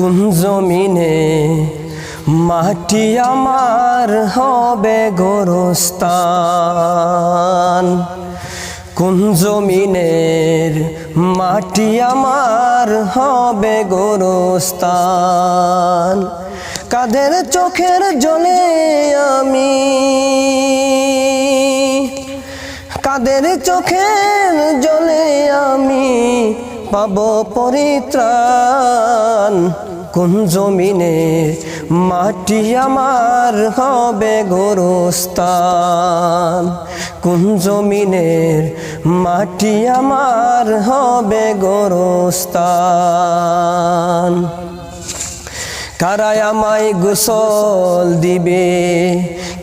কোন জমিনে মাটি আমার হবে গোরস্তান কোন জমিনের মাটি আমার হবে গোরস্তান কাদের চোখের জলে আমি? কাদের চোখের জলে আমি পাব পরিত্রাণ? কোন জমিনে মাটি আমার হবে গোরস্তান কোন জমিনের মাটি আমার হবে গোরস্তান কারায় আমায় গোসল দিবে?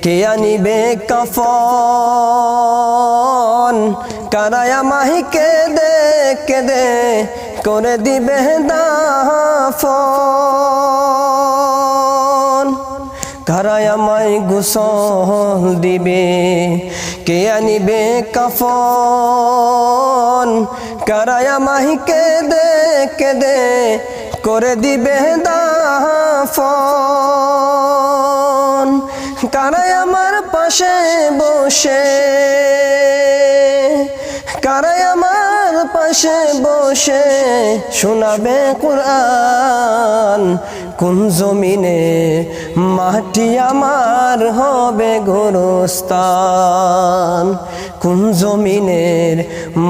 কে আনিবে কাফন? কারায় আমায় কেদে কেদে করে দিবে দাফন কারায় আমায় গোসল দিবে, কে আনিবে কাফন? কারায় আমায় কেদে কেদে করে দিবে দাফন। কারাই আমার পাশে বসে, কারাই আমার পাশে বসে, শোনাবে কোরআন। কোন জমিনে মাটি আমার হবে গোরস্তান কোন জমিনের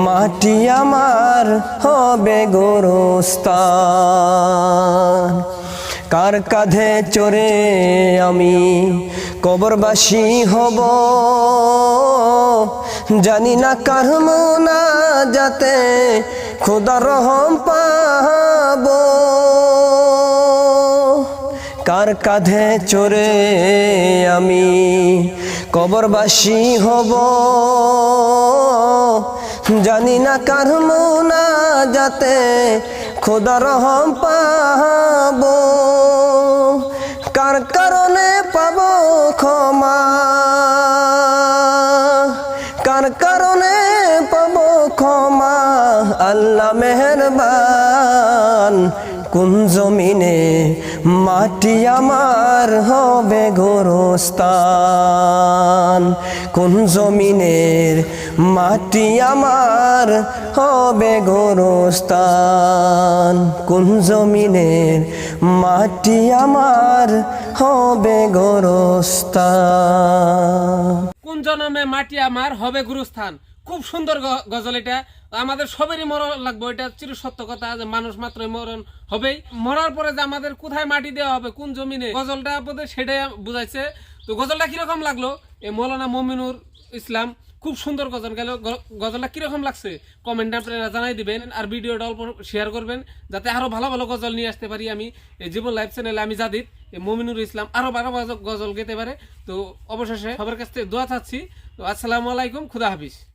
মাটি আমার হবে গোরস্তান কার কাঁধে চড়ে আমি কবরবাসী হব? জানি না কার যাতে খোদা রহম পাব। কার কাঁধে চড়ে আমি কবরবাসী হব? জানি না কার না যাতে খোদা রহম পাব। কার কারণে পাব ক্ষমা? কার কারণে পাব ক্ষমা? আল্লাহ মেহরবান কোন জমিনে মাটি আমার হবে গোরস্তান কোন জমিনের মাটি আমার হবে গোরস্তান কোন জমিনের মাটি আমার হবে গোরস্তান কোন জন্মে মাটি আমার হবে গুরুস্থান? খুব সুন্দর গজল এটা। আমাদের সবেরই মরণ লাগবে, এটা চির সত্য কথা যে মানুষ মাত্র মরণ হবেই। মরার পরে যে আমাদের কোথায় মাটি দেওয়া হবে, কোন জমিনে, গজলটা বোধ সেটাই বুঝাইছে। তো গজলটা কীরকম লাগল? এই মৌলানা মমিনুর ইসলাম, খুব সুন্দর গজল গেল। গজলটা কীরকম লাগছে? কমেন্ট আপনারা জানাই দিবেন আর ভিডিওটা অল্প শেয়ার করবেন, যাতে আরও ভালো ভালো গজল নিয়ে আসতে পারি আমি। এই জীবন লাইভ চ্যানেলে আমি জাদিদ মমিনুর ইসলাম আরও ভালো ভালো গজল গেতে পারে। তো অবশেষে সবার কাছ থেকে দোয়া চাচ্ছি। তো আসসালামু আলাইকুম, খুদা হাফিজ।